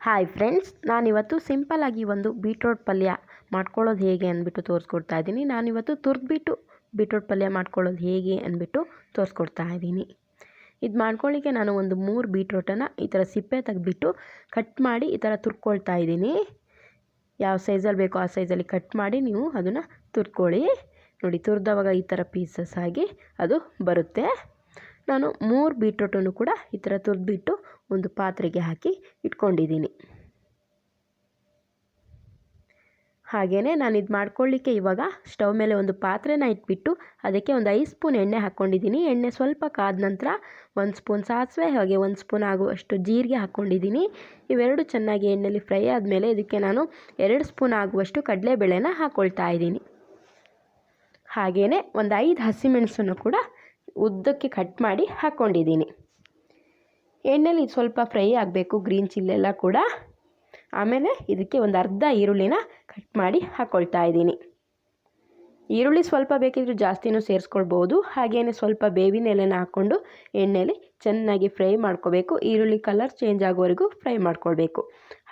Hi friends ನಾನಿವತ್ತು ಸಿಂಪಲ್ಲಾಗಿ ಒಂದು ಬೀಟ್ರೋಟ್ ಪಲ್ಯ ಮಾಡ್ಕೊಳ್ಳೋದು ಹೇಗೆ ಅಂದ್ಬಿಟ್ಟು ತೋರಿಸ್ಕೊಡ್ತಾ ಇದ್ದೀನಿ. ನಾನಿವತ್ತು ತುರ್ದ್ಬಿಟ್ಟು ಬೀಟ್ರೋಟ್ ಪಲ್ಯ ಮಾಡ್ಕೊಳ್ಳೋದು ಹೇಗೆ ಅಂದ್ಬಿಟ್ಟು ತೋರಿಸ್ಕೊಡ್ತಾ ಇದ್ದೀನಿ. ಇದು ಮಾಡ್ಕೊಳ್ಳಿಕ್ಕೆ ನಾನು ಒಂದು ಮೂರು ಬೀಟ್ರೋಟನ್ನು ಈ ಥರ ಸಿಪ್ಪೆ ತೆಗೆದ್ಬಿಟ್ಟು ಕಟ್ ಮಾಡಿ ಈ ಥರ ತುರ್ಕೊಳ್ತಾ ಇದ್ದೀನಿ. ಯಾವ ಸೈಜಲ್ಲಿ ಬೇಕೋ ಆ ಸೈಜಲ್ಲಿ ಕಟ್ ಮಾಡಿ ನೀವು ಅದನ್ನು ತುರ್ಕೊಳ್ಳಿ ನೋಡಿ ತುರಿದವಾಗ ಈ ಥರ ಪೀಸಸ್ ಆಗಿ ಅದು ಬರುತ್ತೆ. ನಾನು ಮೂರು ಬೀಟ್ರೂಟನ್ನು ಕೂಡ ಈ ಥರ ತುರಿದ್ಬಿಟ್ಟು ಒಂದು ಪಾತ್ರೆಗೆ ಹಾಕಿ ಇಟ್ಕೊಂಡಿದ್ದೀನಿ. ಹಾಗೆಯೇ ನಾನು ಇದು ಮಾಡ್ಕೊಳ್ಳಿಕ್ಕೆ ಇವಾಗ ಸ್ಟವ್ ಮೇಲೆ ಒಂದು ಪಾತ್ರೆನ ಇಟ್ಬಿಟ್ಟು ಅದಕ್ಕೆ ಒಂದು ಐದು ಸ್ಪೂನ್ ಎಣ್ಣೆ ಹಾಕ್ಕೊಂಡಿದ್ದೀನಿ. ಎಣ್ಣೆ ಸ್ವಲ್ಪ ಕಾದ ನಂತರ ಒಂದು ಸ್ಪೂನ್ ಸಾಸಿವೆ ಹಾಗೆ ಒಂದು ಸ್ಪೂನ್ ಆಗುವಷ್ಟು ಜೀರಿಗೆ ಹಾಕ್ಕೊಂಡಿದ್ದೀನಿ. ಇವೆರಡು ಚೆನ್ನಾಗಿ ಎಣ್ಣೆಯಲ್ಲಿ ಫ್ರೈ ಆದಮೇಲೆ ಇದಕ್ಕೆ ನಾನು ಎರಡು ಸ್ಪೂನ್ ಆಗುವಷ್ಟು ಕಡಲೆಬೇಳೆನ ಹಾಕ್ಕೊಳ್ತಾ ಇದ್ದೀನಿ. ಹಾಗೆಯೇ ಒಂದು ಐದು ಹಸಿಮೆಣಸನ್ನು ಕೂಡ ಉದ್ದಕ್ಕೆ ಕಟ್ ಮಾಡಿ ಹಾಕ್ಕೊಂಡಿದ್ದೀನಿ ಎಣ್ಣೆಲಿ ಸ್ವಲ್ಪ ಫ್ರೈ ಆಗಬೇಕು ಗ್ರೀನ್ ಚಿಲ್ಲೆಲ್ಲ ಕೂಡ. ಆಮೇಲೆ ಇದಕ್ಕೆ ಒಂದು ಅರ್ಧ ಈರುಳ್ಳಿನ ಕಟ್ ಮಾಡಿ ಹಾಕ್ಕೊಳ್ತಾ ಇದ್ದೀನಿ. ಈರುಳ್ಳಿ ಸ್ವಲ್ಪ ಬೇಕಿದ್ರೂ ಜಾಸ್ತಿನೂ ಸೇರಿಸ್ಕೊಳ್ಬೋದು. ಹಾಗೆಯೇ ಸ್ವಲ್ಪ ಬೇವಿನ ಎಲೆನ ಹಾಕ್ಕೊಂಡು ಎಣ್ಣೆಲಿ ಚೆನ್ನಾಗಿ ಫ್ರೈ ಮಾಡ್ಕೋಬೇಕು. ಈರುಳ್ಳಿ ಕಲರ್ ಚೇಂಜ್ ಆಗೋವರೆಗೂ ಫ್ರೈ ಮಾಡ್ಕೊಳ್ಬೇಕು.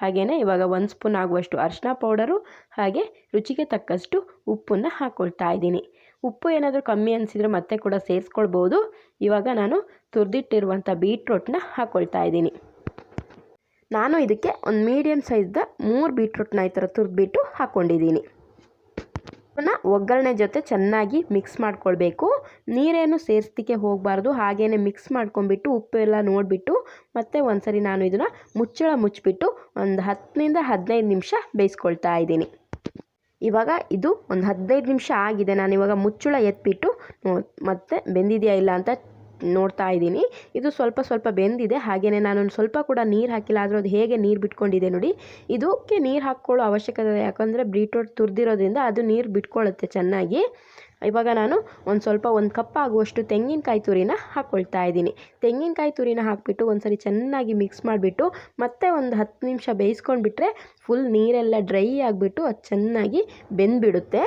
ಹಾಗೆಯೇ ಇವಾಗ ಒಂದು ಸ್ಪೂನ್ ಆಗುವಷ್ಟು ಅರಿಶಿನ ಪೌಡರು ಹಾಗೆ ರುಚಿಗೆ ತಕ್ಕಷ್ಟು ಉಪ್ಪನ್ನು ಹಾಕ್ಕೊಳ್ತಾ ಇದ್ದೀನಿ. ಉಪ್ಪು ಏನಾದರೂ ಕಮ್ಮಿ ಅನಿಸಿದ್ರೆ ಮತ್ತೆ ಕೂಡ ಸೇರಿಸ್ಕೊಳ್ಬೋದು. ಇವಾಗ ನಾನು ತುರಿದಿಟ್ಟಿರುವಂಥ ಬೀಟ್ರೂಟ್ನ ಹಾಕ್ಕೊಳ್ತಾ ಇದ್ದೀನಿ. ನಾನು ಇದಕ್ಕೆ ಒಂದು ಮೀಡಿಯಮ್ ಸೈಜ್ದ ಮೂರು ಬೀಟ್ರೂಟ್ನ ಈ ಥರ ತುರಿದ್ಬಿಟ್ಟು ಹಾಕ್ಕೊಂಡಿದ್ದೀನಿ. ಅದನ್ನು ಒಗ್ಗರಣೆ ಜೊತೆ ಚೆನ್ನಾಗಿ ಮಿಕ್ಸ್ ಮಾಡ್ಕೊಳ್ಬೇಕು. ನೀರೇನು ಸೇರಿಸ್ಲಿಕ್ಕೆ ಹೋಗಬಾರ್ದು ಹಾಗೇ ಮಿಕ್ಸ್ ಮಾಡ್ಕೊಂಡ್ಬಿಟ್ಟು ಉಪ್ಪು ಎಲ್ಲ ನೋಡಿಬಿಟ್ಟು ಮತ್ತೆ ಒಂದ್ಸರಿ ನಾನು ಇದನ್ನು ಮುಚ್ಚಳ ಮುಚ್ಚಿಬಿಟ್ಟು ಒಂದು ಹತ್ತರಿಂದ ಹದಿನೈದು ನಿಮಿಷ ಬೇಯಿಸ್ಕೊಳ್ತಾ ಇದ್ದೀನಿ. ಇವಾಗ ಇದು ಒಂದು ಹದಿನೈದು ನಿಮಿಷ ಆಗಿದೆ. ನಾನು ಇವಾಗ ಮುಚ್ಚಳ ಎತ್ಬಿಟ್ಟು ಮತ್ತೆ ಬೆಂದಿದೆಯಾ ಇಲ್ಲ ಅಂತ ನೋಡ್ತಾ ಇದ್ದೀನಿ. ಇದು ಸ್ವಲ್ಪ ಸ್ವಲ್ಪ ಬೆಂದಿದೆ. ಹಾಗೆಯೇ ನಾನು ಸ್ವಲ್ಪ ಕೂಡ ನೀರು ಹಾಕಿಲ್ಲ, ಆದರೂ ಅದು ಹೇಗೆ ನೀರು ಬಿಟ್ಕೊಂಡಿದೆ ನೋಡಿ. ಇದಕ್ಕೆ ನೀರು ಹಾಕ್ಕೊಳ್ಳೋ ಅವಶ್ಯಕತೆ ಯಾಕಂದರೆ ಬೀಟ್ರೋಟ್ ತುರಿದಿರೋದ್ರಿಂದ ಅದು ನೀರು ಬಿಟ್ಕೊಳ್ಳುತ್ತೆ ಚೆನ್ನಾಗಿ. ಇವಾಗ ನಾನು ಒಂದು ಸ್ವಲ್ಪ ಒಂದು ಕಪ್ ಆಗುವಷ್ಟು ತೆಂಗಿನಕಾಯಿ ತುರಿನ ಹಾಕ್ಕೊಳ್ತಾ ಇದ್ದೀನಿ. ತೆಂಗಿನಕಾಯಿ ತುರಿನ ಹಾಕಿಬಿಟ್ಟು ಒಂದು ಸರಿ ಚೆನ್ನಾಗಿ ಮಿಕ್ಸ್ ಮಾಡಿಬಿಟ್ಟು ಮತ್ತೆ ಒಂದು ಹತ್ತು ನಿಮಿಷ ಬೇಯಿಸ್ಕೊಂಡ್ಬಿಟ್ರೆ ಫುಲ್ ನೀರೆಲ್ಲ ಡ್ರೈ ಆಗಿಬಿಟ್ಟು ಅದು ಚೆನ್ನಾಗಿ ಬೆಂದ್ಬಿಡುತ್ತೆ.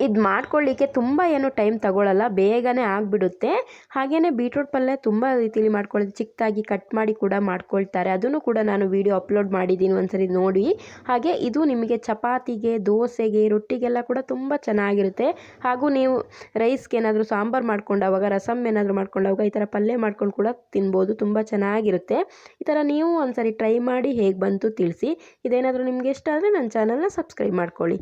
ಇದು ಮಾಡ್ಕೊಳ್ಳಿಕ್ಕೆ ತುಂಬ ಏನು ಟೈಮ್ ತಗೊಳ್ಳಲ್ಲ ಬೇಗನೆ ಆಗಿಬಿಡುತ್ತೆ. ಹಾಗೆಯೇ ಬೀಟ್ರೂಟ್ ಪಲ್ಯ ತುಂಬ ರೀತಿಲಿ ಮಾಡ್ಕೊಳ್ಳೋದು ಚಿಕ್ಕದಾಗಿ ಕಟ್ ಮಾಡಿ ಕೂಡ ಮಾಡ್ಕೊಳ್ತಾರೆ. ಅದನ್ನು ಕೂಡ ನಾನು ವೀಡಿಯೋ ಅಪ್ಲೋಡ್ ಮಾಡಿದ್ದೀನಿ ಒಂದ್ಸರಿ ನೋಡಿ. ಹಾಗೆ ಇದು ನಿಮಗೆ ಚಪಾತಿಗೆ, ದೋಸೆಗೆ, ರೊಟ್ಟಿಗೆಲ್ಲ ಕೂಡ ತುಂಬ ಚೆನ್ನಾಗಿರುತ್ತೆ. ಹಾಗೂ ನೀವು ರೈಸ್ಗೆ ಏನಾದರೂ ಸಾಂಬಾರು ಮಾಡ್ಕೊಂಡಾಗ ರಸಮ್ ಏನಾದರೂ ಮಾಡ್ಕೊಂಡಾಗ ಈ ಥರ ಪಲ್ಯ ಮಾಡ್ಕೊಂಡು ಕೂಡ ತಿನ್ಬೋದು. ತುಂಬ ಚೆನ್ನಾಗಿರುತ್ತೆ. ಈ ಥರ ನೀವು ಒಂದ್ಸರಿ ಟ್ರೈ ಮಾಡಿ ಹೇಗೆ ಬಂತು ತಿಳಿಸಿ. ಇದೇನಾದರೂ ನಿಮಗೆ ಇಷ್ಟ ಆದರೆ ನನ್ನ ಚಾನಲ್ನ ಸಬ್ಸ್ಕ್ರೈಬ್ ಮಾಡ್ಕೊಳ್ಳಿ.